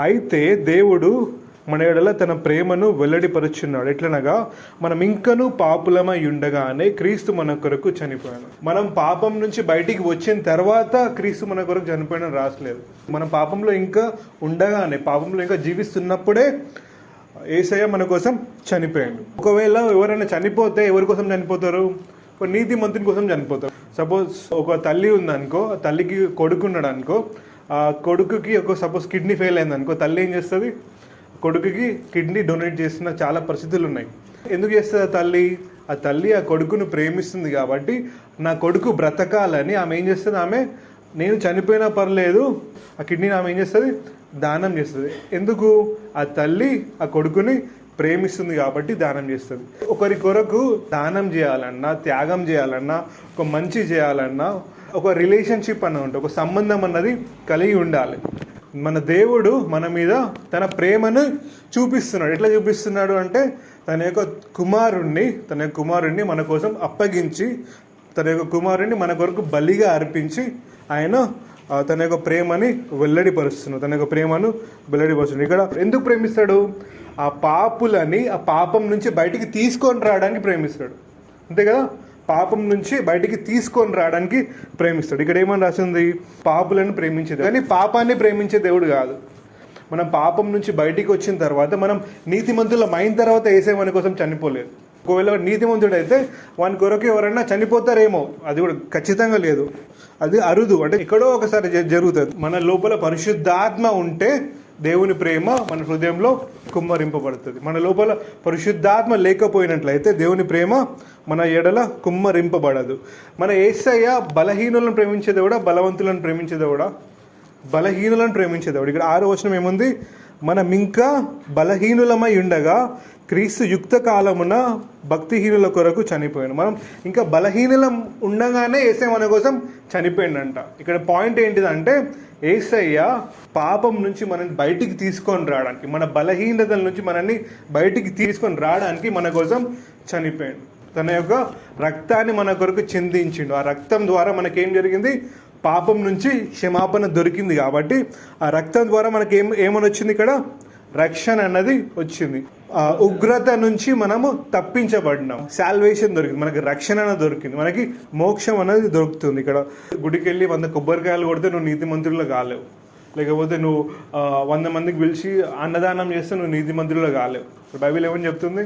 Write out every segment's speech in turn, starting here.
అయితే దేవుడు మన ఎడల తన ప్రేమను వెల్లడిపరుచున్నాడు. ఎట్లనగా మనం ఇంకనూ పాపులమై ఉండగానే క్రీస్తు మన కొరకు చనిపోయాను మనం పాపం నుంచి బయటికి వచ్చిన తర్వాత క్రీస్తు మన కొరకు చనిపోయిన రాసలేదు. మనం పాపంలో ఇంకా ఉండగానే పాపంలో ఇంకా జీవిస్తున్నప్పుడే ఏసయ్య మన కోసం చనిపోయాడు. ఒకవేళ ఎవరైనా చనిపోతే ఎవరి కోసం చనిపోతారు? నీతి మంత్రుని కోసం చనిపోతారు. సపోజ్ ఒక తల్లి ఉందనుకో తల్లికి కొడుకున్నాడు అనుకో కొడుకుకి ఒక సపోజ్ కిడ్నీ ఫెయిల్ అయింది అనుకో తల్లి ఏం చేస్తుంది? కొడుకుకి కిడ్నీ డొనేట్ చేసిన చాలా పరిస్థితులు ఉన్నాయి. ఎందుకు చేస్తుంది ఆ తల్లి? ఆ తల్లి ఆ కొడుకును ప్రేమిస్తుంది కాబట్టి నా కొడుకు బ్రతకాలని ఆమె ఏం చేస్తుంది? ఆమె నేను చనిపోయినా పర్లేదు ఆ కిడ్నీని ఆమె ఏం చేస్తుంది? దానం చేస్తుంది. ఎందుకు? ఆ తల్లి ఆ కొడుకుని ప్రేమిస్తుంది కాబట్టి దానం చేస్తుంది. ఒకరి కొరకు దానం చేయాలన్నా త్యాగం చేయాలన్నా ఒక మంచి చేయాలన్నా ఒక రిలేషన్షిప్ అని ఉంటుంది. ఒక సంబంధం అన్నది కలిగి ఉండాలి. మన దేవుడు మన మీద తన ప్రేమను చూపిస్తున్నాడు. ఎట్లా చూపిస్తున్నాడు అంటే తన యొక్క కుమారుణ్ణి తన యొక్క కుమారుణ్ణి మన కోసం అప్పగించి తన యొక్క కుమారుణ్ణి మన కొరకు బలిగా అర్పించి ఆయన తన యొక్క ప్రేమని వెల్లడిపరుస్తున్నాడు. తన యొక్క ప్రేమను వెల్లడిపరుస్తున్నాడు. ఇక్కడ ఎందుకు ప్రేమిస్తాడు? ఆ పాపులని ఆ పాపం నుంచి బయటికి తీసుకొని రావడానికి ప్రేమిస్తాడు. అంతే కదా? పాపం నుంచి బయటికి తీసుకొని రావడానికి ప్రేమిస్తాడు. ఇక్కడ ఏమని రాసింది? పాపులను ప్రేమించేది కానీ పాపాన్ని ప్రేమించే దేవుడు కాదు. మనం పాపం నుంచి బయటికి వచ్చిన తర్వాత మనం నీతిమంతులం అయిన తర్వాత వేసే మన కోసం చనిపోలేదు. ఒకవేళ నీతిమంతుడు అయితే వాని కొరకు ఎవరైనా చనిపోతారేమో. అది కూడా ఖచ్చితంగా లేదు. అది అరుదు. అంటే ఎక్కడో ఒకసారి జరుగుతుంది. మన లోపల పరిశుద్ధాత్మ ఉంటే దేవుని ప్రేమ మన హృదయంలో కుమ్మరింపబడుతుంది. మన లోపల పరిశుద్ధాత్మ లేకపోయినట్లయితే దేవుని ప్రేమ మన ఎడల కుమ్మరింపబడదు. మన ఏసయ్య బలహీనులను ప్రేమించేదేవుడా బలవంతులను ప్రేమించేదేవుడా బలహీనులను ప్రేమించేదేవుడు ఇక్కడ ఆరో వచనం ఏముంది? మనం ఇంకా బలహీనులమై ఉండగా క్రీస్తు యుక్త కాలమున భక్తిహీనుల కొరకు చనిపోయాను మనం ఇంకా బలహీనులం ఉండగానే ఏసై మన కోసం చనిపోయిండంట. ఇక్కడ పాయింట్ ఏంటిదంటే ఏసయ్య పాపం నుంచి మనల్ని బయటికి తీసుకొని రావడానికి మన బలహీనతల నుంచి మనల్ని బయటికి తీసుకొని రావడానికి మన కోసం చనిపోయాడు. తన యొక్క రక్తాన్ని మన కొరకు చిందించిండు. ఆ రక్తం ద్వారా మనకేం జరిగింది? పాపం నుంచి క్షమాపణ దొరికింది కాబట్టి ఆ రక్తం ద్వారా మనకి ఏం ఏమని వచ్చింది ఇక్కడ? రక్షణ అన్నది వచ్చింది. ఆ ఉగ్రత నుంచి మనము తప్పించబడినాం. శాల్వేషన్ దొరికింది. మనకి రక్షణ అనేది దొరికింది. మనకి మోక్షం అనేది దొరుకుతుంది ఇక్కడ. గుడికి వెళ్ళి వంద కొబ్బరికాయలు కొడితే నువ్వు నీతి మంత్రులు కాలేవు. లేకపోతే నువ్వు వంద మందికి పిలిచి అన్నదానం చేస్తే నువ్వు నీతి మంత్రులు కాలేవు. బైబిల్ ఏమని చెప్తుంది?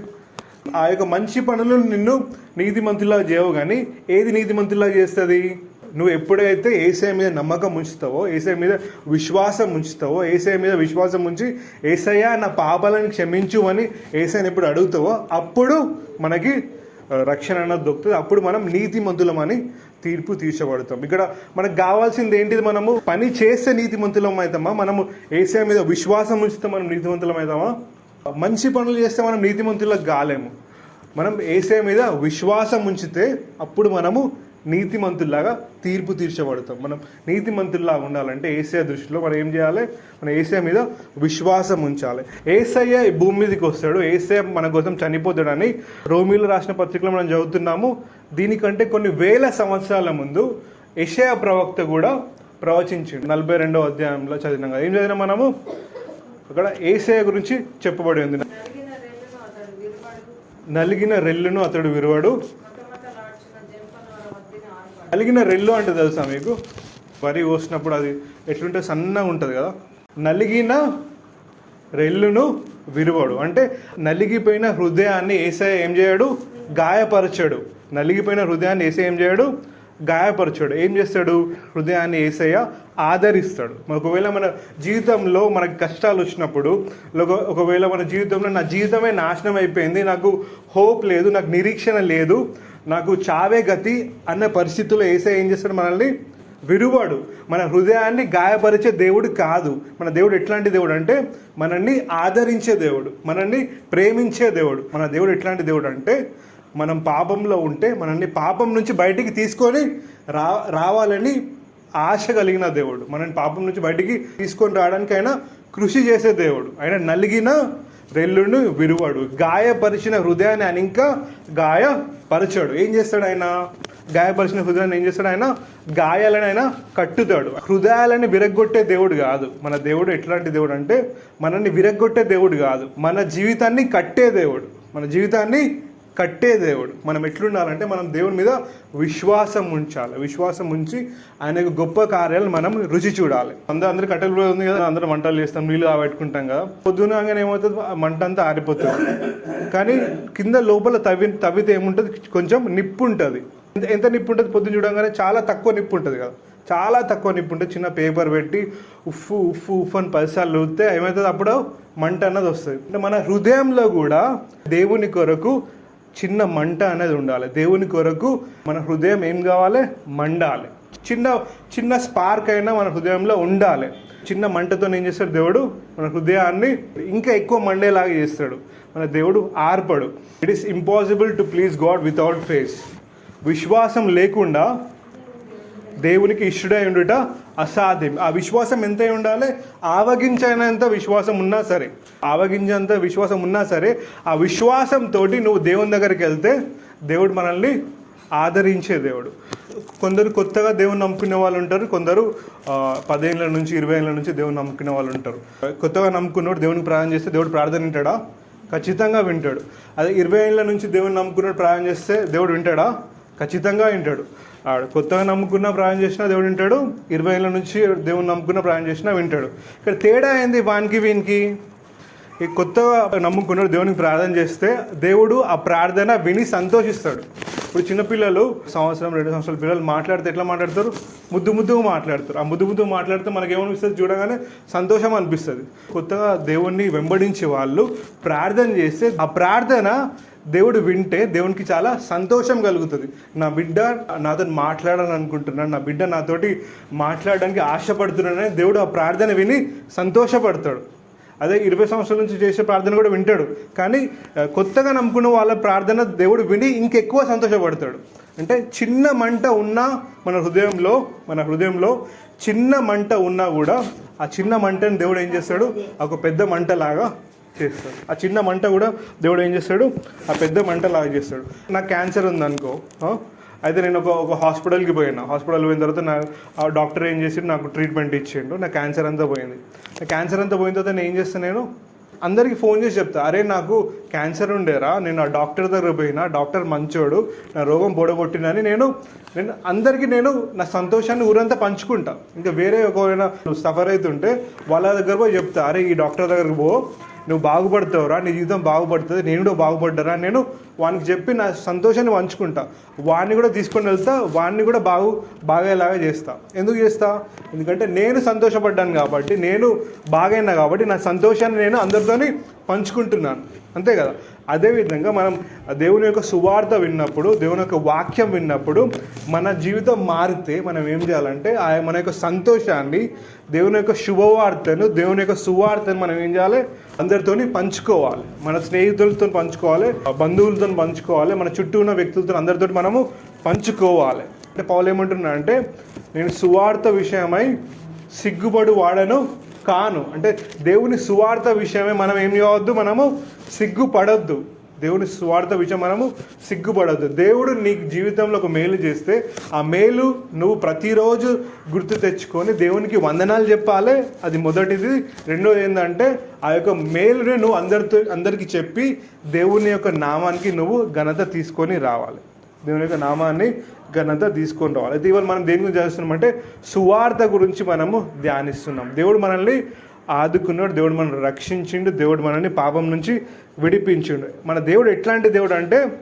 ఆ యొక్క మంచి పనులు నిన్ను నీతిమంతులా చేయవు కానీ ఏది నీతిమంతులా చేస్తుంది? నువ్వు ఎప్పుడైతే ఏసఐ మీద నమ్మకం ఉంచుతావో ఏసఐ మీద విశ్వాసం ఉంచుతావో ఏసఐ మీద విశ్వాసం ఉంచి ఏసయ్య నా పాపాలను క్షమించు అని ఏసైని ఎప్పుడు అడుగుతావో అప్పుడు మనకి రక్షణ అన్నది దొరుకుతుంది. అప్పుడు మనం నీతిమంతులమని తీర్పు తీర్చబడతాం. ఇక్కడ మనకు కావాల్సింది ఏంటిది మనము? పని చేస్తే నీతిమంతులం అవుతామా? మనము ఏసఐ మీద విశ్వాసం ఉంచితే మనం నీతిమంతులం అవుతామా? మంచి పనులు చేస్తే మనం నీతిమంతులకు కాలేము. మనం ఏసే మీద విశ్వాసం ఉంచితే అప్పుడు మనము నీతిమంతుల్లాగా తీర్పు తీర్చబడతాం. మనం నీతిమంతుల్లాగా ఉండాలంటే ఏసఐ దృష్టిలో మనం ఏం చేయాలి? మన ఏసఐ మీద విశ్వాసం ఉంచాలి. ఏసయ్య భూమి మీదకి వస్తాడు. ఏసఐ మన కోసం చనిపోతాడని రోమిలు రాసిన పత్రికలో మనం చదువుతున్నాము. దీనికంటే కొన్ని వేల సంవత్సరాల ముందు యెషయా ప్రవక్త కూడా ప్రవచించిండు. నలభై రెండో అధ్యాయంలో చదివినాం కదా. ఏం చదివినాం మనము? అక్కడ ఏసయ గురించి చెప్పబడి ఉంది. నలిగిన రెల్లును అతడు విరువాడు. నలిగిన రెల్లు అంటే తెలుసా మీకు? వరి కోసినప్పుడు అది ఎట్లుంటే సన్నగా ఉంటుంది కదా. నలిగిన రెల్లును విరువాడు. అంటే నలిగిపోయిన హృదయాన్ని ఏసయ ఏం చేయడు? గాయపరచాడు. నలిగిపోయిన హృదయాన్ని ఏసై ఏం చేయడు? గాయపరచాడు. ఏం చేస్తాడు? హృదయాన్ని ఏసయ్య ఆదరిస్తాడు. ఒకవేళ మన జీవితంలో మనకు కష్టాలు వచ్చినప్పుడు ఒకవేళ మన జీవితంలో నా జీవితమే నాశనం అయిపోయింది నాకు హోప్ లేదు నాకు నిరీక్షణ లేదు నాకు చావే గతి అన్న పరిస్థితుల్లో ఏసయ్య ఏం చేస్తాడు? మనల్ని విరువాడు మన హృదయాన్ని గాయపరిచే దేవుడు కాదు. మన దేవుడు ఎట్లాంటి దేవుడు అంటే మనల్ని ఆదరించే దేవుడు. మనల్ని ప్రేమించే దేవుడు. మన దేవుడు ఎట్లాంటి దేవుడు అంటే మనం పాపంలో ఉంటే మనల్ని పాపం నుంచి బయటికి తీసుకొని రా రావాలని ఆశ కలిగిన దేవుడు. మనల్ని పాపం నుంచి బయటికి తీసుకొని రావడానికి ఆయన కృషి చేసే దేవుడు. ఆయన నలిగిన రెల్లును విరువాడు. గాయపరిచిన హృదయాన్ని ఆయన ఇంకా గాయపరచాడు. ఏం చేస్తాడు ఆయన? గాయపరిచిన హృదయాన్ని ఏం చేస్తాడు ఆయన? గాయాలని ఆయన కట్టుతాడు. హృదయాలని విరగ్గొట్టే దేవుడు కాదు. మన దేవుడు ఎట్లాంటి దేవుడు అంటే మనల్ని విరగ్గొట్టే దేవుడు కాదు. మన జీవితాన్ని కట్టే దేవుడు. మన జీవితాన్ని కట్టే దేవుడు. మనం ఎట్లుండాలంటే మనం దేవుని మీద విశ్వాసం ఉంచాలి. విశ్వాసం ఉంచి ఆయన గొప్ప కార్యాలు మనం రుచి చూడాలి. అందరూ అందరూ కట్టెలు ఉంది కదా అందరూ మంటలు చేస్తాం నీళ్ళు పెట్టుకుంటాం కదా. పొద్దునగానే ఏమవుతుంది? ఆ మంట అంతా ఆరిపోతుంది. కానీ కింద లోపల తవ్వి తవ్వితే ఏముంటుంది? కొంచెం నిప్పు ఉంటుంది. ఎంత- ఎంత నిప్పు ఉంటుంది పొద్దున చూడంగానే? చాలా తక్కువ నిప్పు ఉంటుంది కదా. చాలా తక్కువ నిప్పు ఉంటుంది. చిన్న పేపర్ పెట్టి ఉఫ్ఫు ఉఫ్ఫు ఉఫ్ అని పదిసార్లు ఊదితే ఏమవుతుంది? అప్పుడు మంట అన్నది వస్తుంది. అంటే మన హృదయంలో కూడా దేవుని కొరకు చిన్న మంట అనేది ఉండాలి. దేవుని కొరకు మన హృదయం ఏం కావాలి? మండాలి. చిన్న చిన్న స్పార్క్ అయినా మన హృదయంలో ఉండాలి. చిన్న మంటతో ఏం చేస్తాడు దేవుడు? మన హృదయాన్ని ఇంకా ఎక్కువ మండేలాగా చేస్తాడు. మన దేవుడు ఆర్పడు. It is impossible to please God without faith విశ్వాసం లేకుండా దేవునికి ఇష్టడై ఉండుట అసాధ్యం. ఆ విశ్వాసం ఎంత ఉండాలి? ఆవగించైనంత విశ్వాసం ఉన్నా సరే. ఆవగించేంత విశ్వాసం ఉన్నా సరే ఆ విశ్వాసంతో నువ్వు దేవుని దగ్గరికి వెళ్తే దేవుడు మనల్ని ఆదరించే దేవుడు. కొందరు కొత్తగా దేవుని నమ్ముకునే వాళ్ళు ఉంటారు కొందరు పదేళ్ళ నుంచి ఇరవై ఏళ్ళ నుంచి దేవుని నమ్ముకునే వాళ్ళు ఉంటారు. కొత్తగా నమ్ముకున్నోడు దేవునికి ప్రార్థన చేస్తే దేవుడు ప్రార్థన వింటాడా? ఖచ్చితంగా వింటాడు. అదే ఇరవై ఏళ్ళ నుంచి దేవుని నమ్ముకున్నాడు ప్రార్థన చేస్తే దేవుడు వింటాడా? ఖచ్చితంగా వింటాడు. ఆడు కొత్తగా నమ్ముకున్న ప్రయాణం చేసినా దేవుడు వింటాడు. ఇరవై ఏళ్ళ నుంచి దేవుడు నమ్ముకున్న ప్రయాణం చేసినా వింటాడు. ఇక్కడ తేడా ఏంది? వానికి వీనికి? ఈ కొత్తగా నమ్ముకున్నాడు దేవునికి ప్రార్థన చేస్తే దేవుడు ఆ ప్రార్థన విని సంతోషిస్తాడు. ఇప్పుడు చిన్నపిల్లలు సంవత్సరం రెండు సంవత్సరాల పిల్లలు మాట్లాడితే ఎట్లా మాట్లాడతారు? ముద్దు ముద్దుగా మాట్లాడతారు. ఆ ముద్దు ముద్దు మాట్లాడితే మనకేమనిపిస్తుంది చూడగానే సంతోషం అనిపిస్తుంది. కొత్తగా దేవుణ్ణి వెంబడించే వాళ్ళు ప్రార్థన చేస్తే ఆ ప్రార్థన దేవుడు వింటే దేవునికి చాలా సంతోషం కలుగుతుంది. నా బిడ్డ నాతో మాట్లాడాలని అనుకుంటున్నాను నా బిడ్డ నాతోటి మాట్లాడడానికి ఆశపడుతున్నాడని దేవుడు ఆ ప్రార్థన విని సంతోషపడతాడు. అదే ఇరవై సంవత్సరాల నుంచి చేసే ప్రార్థన కూడా వింటాడు. కానీ కొత్తగా నమ్ముకున్న వాళ్ళ ప్రార్థన దేవుడు విని ఇంకెక్కువ సంతోషపడతాడు. అంటే చిన్న మంట ఉన్నా మన హృదయంలో మన హృదయంలో చిన్న మంట ఉన్నా కూడా ఆ చిన్న మంటని దేవుడు ఏం చేస్తాడు? ఒక పెద్ద మంటలాగా చేస్తాడు. ఆ చిన్న మంట కూడా దేవుడు ఏం చేస్తాడు? ఆ పెద్ద మంట లాగా చేస్తాడు. నాకు క్యాన్సర్ ఉందనుకో అయితే నేను ఒక ఒక హాస్పిటల్కి పోయినా. హాస్పిటల్ పోయిన తర్వాత నా ఆ డాక్టర్ ఏం చేసిండు? నాకు ట్రీట్మెంట్ ఇచ్చిండు. నా క్యాన్సర్ అంతా పోయింది. నా క్యాన్సర్ అంతా పోయిన తర్వాత నేను ఏం చేస్తాను నేను? అందరికీ ఫోన్ చేసి చెప్తా. అరే నాకు క్యాన్సర్ ఉండేరా నేను ఆ డాక్టర్ దగ్గర పోయినా. డాక్టర్ మంచోడు. నా రోగం బోడగొట్టినని నేను నేను అందరికీ నేను నా సంతోషాన్ని ఊరంతా పంచుకుంటా. ఇంకా వేరే ఒకవేళ సఫర్ అవుతుంటే వాళ్ళ దగ్గర పోయి చెప్తా. అరే ఈ డాక్టర్ దగ్గరకు పో. నువ్వు బాగుపడతావురా నీ జీవితం బాగుపడుతుంది నేను కూడా బాగుపడ్డరా నేను వానికి చెప్పి నా సంతోషాన్ని పంచుకుంటా. వాడిని కూడా తీసుకొని వెళ్తా వాడిని కూడా బాగు బాగేలాగా చేస్తా. ఎందుకు చేస్తా? ఎందుకంటే నేను సంతోషపడ్డాను కాబట్టి నేను బాగైనా కాబట్టి నా సంతోషాన్ని నేను అందరితోని పంచుకుంటున్నాను. అంతే కదా? అదేవిధంగా మనం దేవుని యొక్క సువార్త విన్నప్పుడు దేవుని యొక్క వాక్యం విన్నప్పుడు మన జీవితం మారితే మనం ఏం చేయాలంటే ఆ మన యొక్క సంతోషాన్ని దేవుని యొక్క శుభవార్తను దేవుని యొక్క సువార్తను మనం ఏం చేయాలి? అందరితోని పంచుకోవాలి. మన స్నేహితులతో పంచుకోవాలి బంధువులతో పంచుకోవాలి మన చుట్టూ ఉన్న వ్యక్తులతో అందరితో మనము పంచుకోవాలి. అంటే పౌలు ఏమంటున్నా అంటే నేను సువార్త విషయమై సిగ్గుపడు వాడను కాను. అంటే దేవుని సువార్త విషయమే మనం ఏం చేయవద్దు? మనము సిగ్గుపడొద్దు. దేవుని స్వార్థ విషయం మనము సిగ్గుపడద్దు. దేవుడు నీకు జీవితంలో ఒక మేలు చేస్తే ఆ మేలు నువ్వు ప్రతిరోజు గుర్తు తెచ్చుకొని దేవునికి వందనాలు చెప్పాలి. అది మొదటిది. రెండోది ఏంటంటే ఆ యొక్క మేలుని నువ్వు అందరితో అందరికీ చెప్పి దేవుని యొక్క నామానికి నువ్వు ఘనత తీసుకొని రావాలి. దేవుని యొక్క నామాన్ని ఘనత తీసుకొని రావాలి. అయితే ఇవాళ మనం దేని గురించి చేస్తున్నామంటే సువార్త గురించి మనము ధ్యానిస్తున్నాం. దేవుడు మనల్ని ఆదుకున్నాడు దేవుడు మనల్ని రక్షించిండు దేవుడు మనల్ని పాపం నుంచి విడిపించిండు. మన దేవుడు ఎట్లాంటి దేవుడు అంటే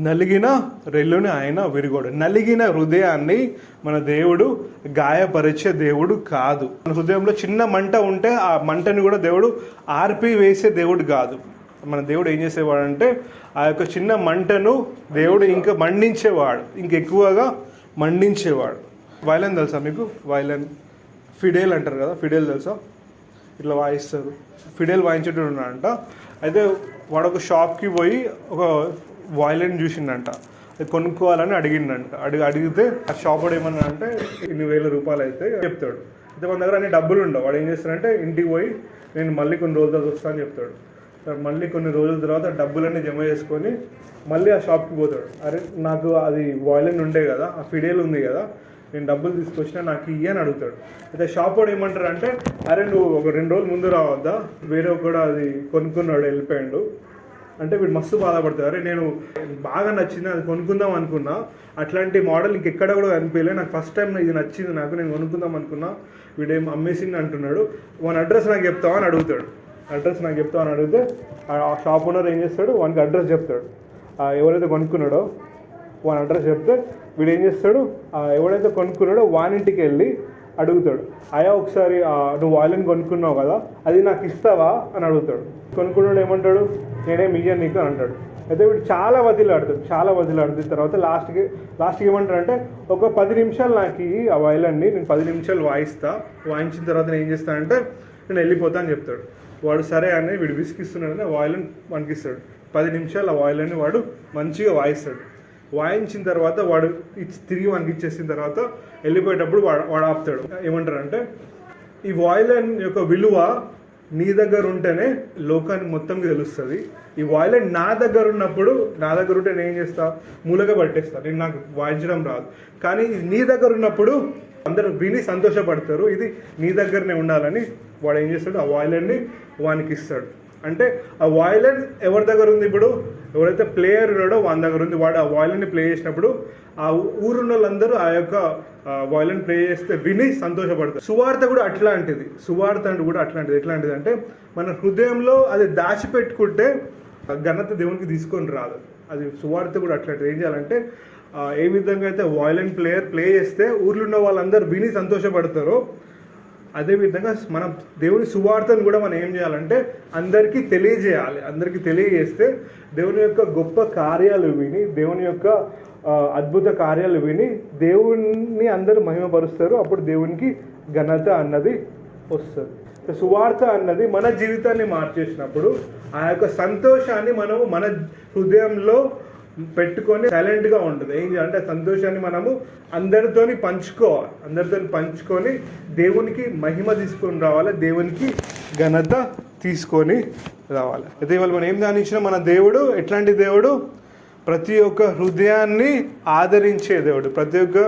నలిగిన రెల్లుని ఆయన విరిగోడు. నలిగిన హృదయాన్ని మన దేవుడు గాయపరిచే దేవుడు కాదు. మన హృదయంలో చిన్న మంట ఉంటే ఆ మంటని కూడా దేవుడు ఆర్పి వేసే దేవుడు కాదు. మన దేవుడు ఏం చేసేవాడు అంటే ఆ యొక్క చిన్న మంటను దేవుడు ఇంకా మండించేవాడు. ఇంకెక్కువగా మండించేవాడు. వైలన్ తెలుసా మీకు? వైలన్ ఫిడేల్ అంటారు కదా ఫిడేల్ తెలుసా? ఇట్లా వాయిస్తారు. ఫిడేల్ వాయించేటోడు ఉన్నాడంట అయితే వాడు ఒక షాప్కి పోయి ఒక వాయిలిన్ చూసిండంట. అది కొనుక్కోవాలని అడిగిండంట. అడిగి అడిగితే ఆ షాప్ వాడు ఏమన్నా అంటే ఇన్ని వేల రూపాయలు అయితే చెప్తాడు. అయితే మన దగ్గర అన్ని డబ్బులు ఉండవు. వాడు ఏం చేస్తాడంటే ఇంటికి పోయి నేను మళ్ళీ కొన్ని రోజులు తర్వాత వస్తా అని చెప్తాడు. మళ్ళీ కొన్ని రోజుల తర్వాత డబ్బులన్నీ జమ చేసుకొని మళ్ళీ ఆ షాప్కి పోతాడు. అరే నాకు అది వాయిలిన్ ఉండే కదా ఆ ఫిడేల్ ఉంది కదా నేను డబ్బులు తీసుకొచ్చినా నాకు ఇయ్యి అని అడుగుతాడు. అయితే షాప్ వాడు ఏమంటారు అంటే అరే నువ్వు ఒక రెండు రోజులు ముందు రావద్దా? వేరే కూడా అది కొనుక్కున్నాడు వెళ్ళిపోయాడు. అంటే వీడు మస్తు బాధపడతారు అరే నేను బాగా నచ్చింది అది కొనుక్కుందాం అనుకున్నా. అట్లాంటి మోడల్ ఇంకెక్కడ కూడా కనిపించలే. నాకు ఫస్ట్ టైం ఇది నచ్చింది నాకు నేను కొనుక్కుందాం అనుకున్నా. వీడేం అమ్మేసింది అంటున్నాడు. వాని అడ్రస్ నాకు చెప్తావా? అని అడుగుతాడు. అడ్రస్ నాకు చెప్తావు అని అడిగితే ఆ షాప్ ఓనర్ ఏం చేస్తాడు? వానికి అడ్రస్ చెప్తాడు. ఎవరైతే కొనుక్కున్నాడో వాని అడ్రస్ చెప్తే వీడు ఏం చేస్తాడు ఎవడైతే కొనుక్కున్నాడో వానింటికి వెళ్ళి అడుగుతాడు. అయ్యా ఒకసారి నువ్వు వాయిలిన్ కొనుక్కున్నావు కదా అది నాకు ఇస్తావా అని అడుగుతాడు. కొనుక్కున్నాడు ఏమంటాడు? నేనేం ఇయ్యను నీకు అని అంటాడు. అయితే వీడు చాలా వదిలాడుతాడు చాలా వదిలాడుతుంది తర్వాత లాస్ట్కి లాస్ట్కి ఏమంటాడంటే ఒక పది నిమిషాలు నాకు ఆ వైలన్ని నేను పది నిమిషాలు వాయిస్తా వాయించిన తర్వాత నేను ఏం చేస్తానంటే నేను వెళ్ళిపోతా అని చెప్తాడు. వాడు సరే అని వీడు విసిగిస్తున్నాడని ఆ వాయిలన్ వణికిస్తాడు పది నిమిషాలు ఆ వాయిలన్ని వాడు మంచిగా వాయిస్తాడు. వాయించిన తర్వాత వాడు ఇచ్చి తిరిగి మనకి ఇచ్చేసిన తర్వాత వెళ్ళిపోయేటప్పుడు వాడు వాడు ఆపుతాడు. ఏమంటారంటే ఈ వాయిలన్ యొక్క విలువ నీ దగ్గర ఉంటేనే లోకానికి మొత్తంకి తెలుస్తుంది. ఈ వాయిలన్ నా దగ్గర ఉన్నప్పుడు నా దగ్గర ఉంటే నేను ఏం చేస్తా? మూలగా పట్టేస్తా. నేను నాకు వాయించడం రాదు. కానీ నీ దగ్గర ఉన్నప్పుడు అందరూ విని సంతోషపడతారు. ఇది నీ దగ్గరనే ఉండాలని వాడు ఏం చేస్తాడు? ఆ వాయిలన్ని వానికి ఇస్తాడు. అంటే ఆ వాయిలెన్ ఎవరి దగ్గర ఉంది ఇప్పుడు? ఎవరైతే ప్లేయర్ ఉన్నాడో వాని దగ్గర ఉంది వాడు ఆ వాయిలెన్ని ప్లే చేసినప్పుడు ఆ ఊరున్న వాళ్ళందరూ ఆ యొక్క వాయిలెన్ ప్లే చేస్తే విని సంతోషపడతారు. సువార్త కూడా అట్లాంటిది. సువార్త అంటే కూడా అట్లాంటిది. ఎట్లాంటిది అంటే మన హృదయంలో అది దాచిపెట్టుకుంటే ఆ ఘనత దేవునికి తీసుకొని రాదు. అది సువార్త కూడా అట్లాంటిది. ఏం చేయాలంటే ఏ విధంగా అయితే వాయిలెన్ ప్లేయర్ ప్లే చేస్తే ఊర్లో ఉన్న వాళ్ళందరూ విని సంతోషపడతారో అదేవిధంగా మనం దేవుని సువార్తను కూడా మనం ఏం చేయాలంటే అందరికీ తెలియజేయాలి. అందరికీ తెలియజేస్తే దేవుని యొక్క గొప్ప కార్యాలు విని దేవుని యొక్క అద్భుత కార్యాలు విని దేవుణ్ణి అందరూ మహిమపరుస్తారు. అప్పుడు దేవునికి ఘనత అన్నది వస్తుంది. సువార్త అన్నది మన జీవితాన్ని మార్చేసినప్పుడు ఆ యొక్క సంతోషాన్ని మనము మన హృదయంలో పెట్టుకొని సైలెంట్గా ఉంటుంది. ఏం చేయాలంటే సంతోషాన్ని మనము అందరితోని పంచుకోవాలి. అందరితోని పంచుకొని దేవునికి మహిమ తీసుకొని రావాలి. దేవునికి ఘనత తీసుకొని రావాలి. అయితే ఇవాళ మనం ఏం ధ్యానించినా? మన దేవుడు ఎట్లాంటి దేవుడు? ప్రతి ఒక్క హృదయాన్ని ఆదరించే దేవుడు. ప్రతి ఒక్క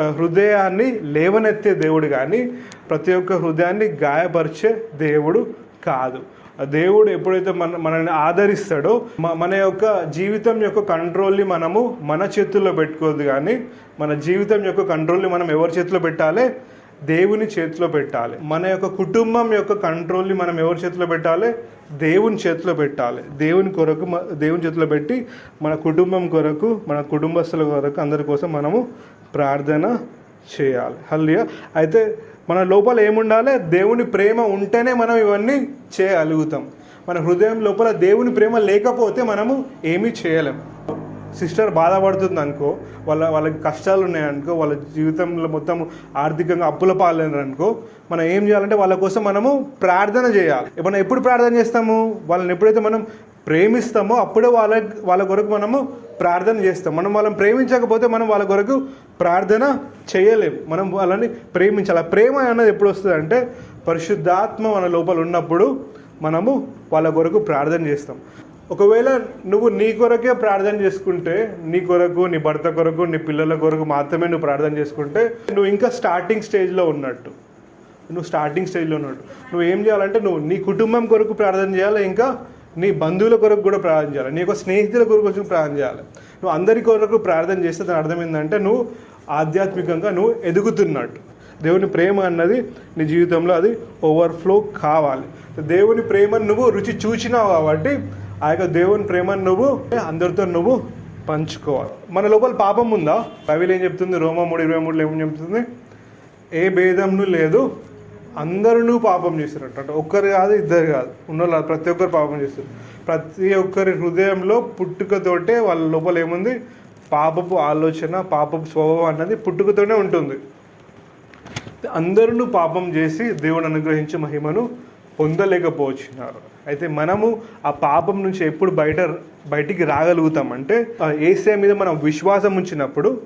హృదయాన్ని లేవనెత్తే దేవుడు కానీ ప్రతి ఒక్క హృదయాన్ని గాయపరిచే దేవుడు కాదు. దేవుడు ఎప్పుడైతే మన మనల్ని ఆదరిస్తాడో మన యొక్క జీవితం యొక్క కంట్రోల్ని మనము మన చేతుల్లో పెట్టుకోవద్దు కానీ మన జీవితం యొక్క కంట్రోల్ని మనం ఎవరి చేతిలో పెట్టాలి? దేవుని చేతిలో పెట్టాలి. మన యొక్క కుటుంబం యొక్క కంట్రోల్ని మనం ఎవరి చేతిలో పెట్టాలి? దేవుని చేతిలో పెట్టాలి. దేవుని కొరకు దేవుని చేతిలో పెట్టి మన కుటుంబం కొరకు మన కుటుంబస్తుల కొరకు అందరి కోసం మనము ప్రార్థన చేయాలి. హల్లియా అయితే మన లోపల ఏముండాలి? దేవుని ప్రేమ ఉంటేనే మనం ఇవన్నీ చేయగలుగుతాం. మన హృదయం లోపల దేవుని ప్రేమ లేకపోతే మనము ఏమీ చేయలేం. సిస్టర్ బాధపడుతుంది అనుకో వాళ్ళ వాళ్ళకి కష్టాలు ఉన్నాయనుకో వాళ్ళ జీవితంలో మొత్తం ఆర్థికంగా అప్పుల పాలైనారు అనుకో మనం ఏం చేయాలంటే వాళ్ళ కోసం మనము ప్రార్థన చేయాలి. మనం ఎప్పుడు ప్రార్థన చేస్తాము? వాళ్ళని ఎప్పుడైతే మనం ప్రేమిస్తామో అప్పుడే వాళ్ళ వాళ్ళ కొరకు మనము ప్రార్థన చేస్తాం. మనం వాళ్ళని ప్రేమించకపోతే మనం వాళ్ళ కొరకు ప్రార్థన చేయలేము మనం వాళ్ళని ప్రేమించాలి. ప్రేమ అన్నది ఎప్పుడు వస్తుంది అంటే పరిశుద్ధాత్మ మన లోపల ఉన్నప్పుడు మనము వాళ్ళ కొరకు ప్రార్థన చేస్తాం. ఒకవేళ నువ్వు నీ కొరకే ప్రార్థన చేసుకుంటే నీ కొరకు నీ భర్త కొరకు నీ పిల్లల కొరకు మాత్రమే నువ్వు ప్రార్థన చేసుకుంటే నువ్వు ఇంకా స్టార్టింగ్ స్టేజ్లో ఉన్నట్టు. నువ్వు స్టార్టింగ్ స్టేజ్లో ఉన్నట్టు. నువ్వు ఏం చేయాలంటే నువ్వు నీ కుటుంబం కొరకు ప్రార్థన చేయాలి ఇంకా నీ బంధువుల కొరకు కూడా ప్రార్థన చేయాలి. నీ యొక్క స్నేహితుల కొరకు కొంచెం ప్రార్థన చేయాలి. నువ్వు అందరి కొరకు ప్రార్థన చేస్తే దాని అర్థం ఏంటంటే నువ్వు ఆధ్యాత్మికంగా నువ్వు ఎదుగుతున్నట్టు. దేవుని ప్రేమ అన్నది నీ జీవితంలో అది ఓవర్ఫ్లో కావాలి. దేవుని ప్రేమను నువ్వు రుచి చూచినావు కాబట్టి ఆ యొక్క దేవుని ప్రేమను నువ్వు అందరితో నువ్వు పంచుకోవాలి. మన లోపల పాపం ఉందా? బైబిల్ ఏం చెప్తుంది? రోమా మూడు ఇరవై మూడులో ఏం చెప్తుంది? ఏ భేదంను లేదు అందరూ పాపం చేస్తారట అంటే ఒక్కరు కాదు ఇద్దరు కాదు. ఉన్న ప్రతి ఒక్కరు పాపం చేస్తారు ప్రతి ఒక్కరి హృదయంలో పుట్టుకతోటే వాళ్ళ లోపల ఏముంది? పాపపు ఆలోచన పాపపు స్వభావం అన్నది పుట్టుకతోనే ఉంటుంది. అందరూ పాపం చేసి దేవుడు అనుగ్రహించే మహిమను పొందలేకపోతున్నారు. అయితే మనము ఆ పాపం నుంచి ఎప్పుడు బయట బయటికి రాగలుగుతామంటే ఆ ఏసయ్య మీద మనం విశ్వాసం ఉంచినప్పుడు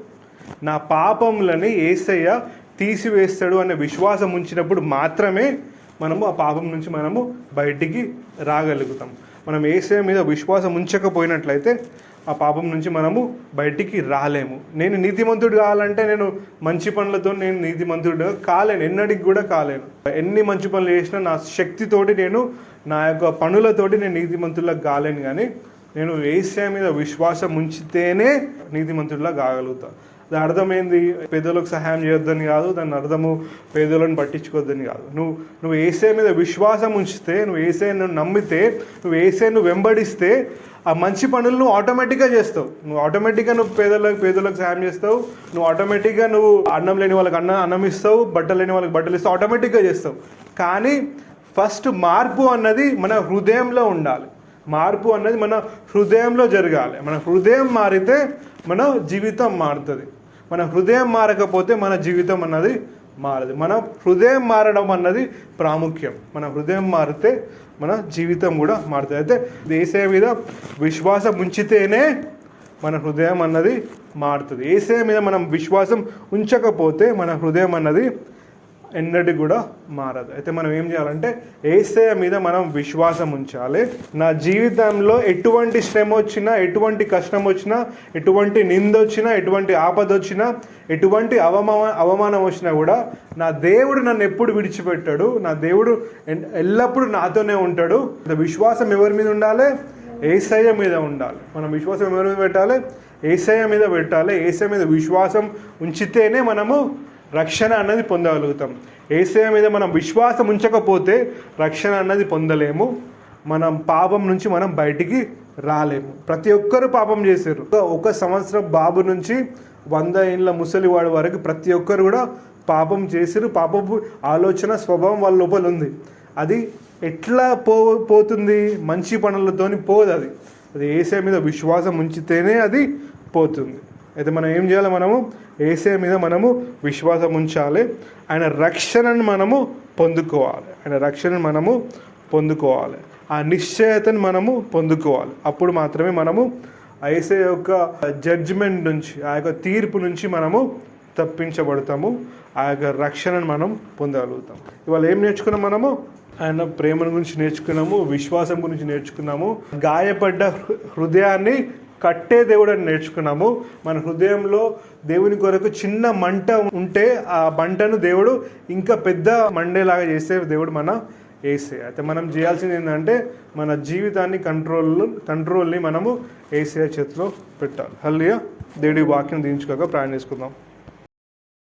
నా పాపములని ఏసయ్య తీసివేస్తాడు అనే విశ్వాసం ఉంచినప్పుడు మాత్రమే మనము ఆ పాపం నుంచి మనము బయటికి రాగలుగుతాం. మనం ఏసే మీద విశ్వాసం ఉంచకపోయినట్లయితే ఆ పాపం నుంచి మనము బయటికి రాలేము. నేను నీతిమంతుడు కావాలంటే నేను మంచి పనులతో నేను నీతిమంతుడు కాలేను. ఎన్నటికి కూడా కాలేను. ఎన్ని మంచి పనులు చేసినా నా శక్తితోటి నేను నా యొక్క పనులతోటి నేను నీతిమంతుల్లా కాలేను కానీ నేను ఏసే మీద విశ్వాసం ఉంచితేనే నీతిమంతుడిలా కాగలుగుతాను దాని అర్థమైంది? పేదలకు సహాయం చేయొద్దని కాదు దాని అర్థము పేదలను పట్టించుకోవద్దని కాదు. నువ్వు నువ్వు ఏసే మీద విశ్వాసం ఉంచితే నువ్వు ఏసే నువ్వు నమ్మితే నువ్వు ఏసే నువ్వు వెంబడిస్తే ఆ మంచి పనులు నువ్వు ఆటోమేటిక్గా చేస్తావు. నువ్వు ఆటోమేటిక్గా నువ్వు పేదలకు పేదలకు సహాయం చేస్తావు. నువ్వు ఆటోమేటిక్గా నువ్వు అన్నం లేని వాళ్ళకి అన్నం అన్నం ఇస్తావు బట్టలు లేని వాళ్ళకి బట్టలు ఇస్తావు ఆటోమేటిక్గా చేస్తావు. కానీ ఫస్ట్ మార్పు అన్నది మన హృదయంలో ఉండాలి. మార్పు అన్నది మన హృదయంలో జరగాలి. మన హృదయం మారితే మన జీవితం మారుతుంది. మన హృదయం మారకపోతే మన జీవితం అన్నది మారదు. మన హృదయం మారడం అన్నది ప్రాముఖ్యం. మన హృదయం మారితే మన జీవితం కూడా మారుతుంది. అయితే దేశం మీద విశ్వాసం ఉంచితేనే మన హృదయం అన్నది మారుతుంది. ఏసే మీద మనం విశ్వాసం ఉంచకపోతే మన హృదయం అన్నది ఎన్నటి కూడా మారదు. అయితే మనం ఏం చేయాలంటే ఏసయ మీద మనం విశ్వాసం ఉంచాలి. నా జీవితంలో ఎటువంటి శ్రమ వచ్చినా ఎటువంటి కష్టం వచ్చినా ఎటువంటి నింద వచ్చినా ఎటువంటి ఆపద వచ్చినా ఎటువంటి అవమాన అవమానం వచ్చినా కూడా నా దేవుడు నన్ను ఎప్పుడు విడిచిపెట్టాడు. నా దేవుడు ఎన్- ఎల్లప్పుడూ నాతోనే ఉంటాడు. విశ్వాసం ఎవరి మీద ఉండాలి? ఏసయ్య మీద ఉండాలి. మనం విశ్వాసం ఎవరి మీద పెట్టాలి? ఏసయ్య మీద పెట్టాలి. ఏసయ్య మీద విశ్వాసం ఉంచితేనే మనము రక్షణ అన్నది పొందగలుగుతాం. ఏసయ మీద మనం విశ్వాసం ఉంచకపోతే రక్షణ అన్నది పొందలేము. మనం పాపం నుంచి మనం బయటికి రాలేము. ప్రతి ఒక్కరు పాపం చేశారు. ఒక- ఒక సంవత్సరం బాబు నుంచి వంద ఏళ్ళ ముసలివాడి వరకు ప్రతి ఒక్కరు కూడా పాపం చేశారు. పాపపు ఆలోచన స్వభావం వాళ్ళ లోపల ఉంది. అది ఎట్లా పో పోతుంది? మంచి పనులతోని పోదు అది. అది ఏసే మీద విశ్వాసం ఉంచితేనే అది పోతుంది. అయితే మనం ఏం చేయాలి మనము? ఏసే మీద మనము విశ్వాసం ఉంచాలి. ఆయన రక్షణను మనము పొందుకోవాలి. ఆయన రక్షణను మనము పొందుకోవాలి. ఆ నిశ్చయతను మనము పొందుకోవాలి. అప్పుడు మాత్రమే మనము ఐసే యొక్క జడ్జిమెంట్ నుంచి ఆ యొక్క తీర్పు నుంచి మనము తప్పించబడతాము. ఆ యొక్క రక్షణను మనం పొందగలుగుతాం ఇవాళ ఏం నేర్చుకున్నాం మనము? ఆయన ప్రేమ గురించి నేర్చుకున్నాము విశ్వాసం గురించి నేర్చుకున్నాము. గాయపడ్డ హృ- హృదయాన్ని కట్టే దేవుడు అని నేర్చుకున్నాము. మన హృదయంలో దేవుని కొరకు చిన్న మంట ఉంటే ఆ మంటను దేవుడు ఇంకా పెద్ద మండేలాగా చేసే దేవుడు మన ఏసే. అయితే మనం చేయాల్సింది ఏంటంటే మన జీవితాన్ని కంట్రోల్ కంట్రోల్ని మనము ఏసే చేతిలో పెట్టాలి. హల్లియా దేవుడి వాక్యం దించుకోక ప్రయాణం చేసుకుందాం.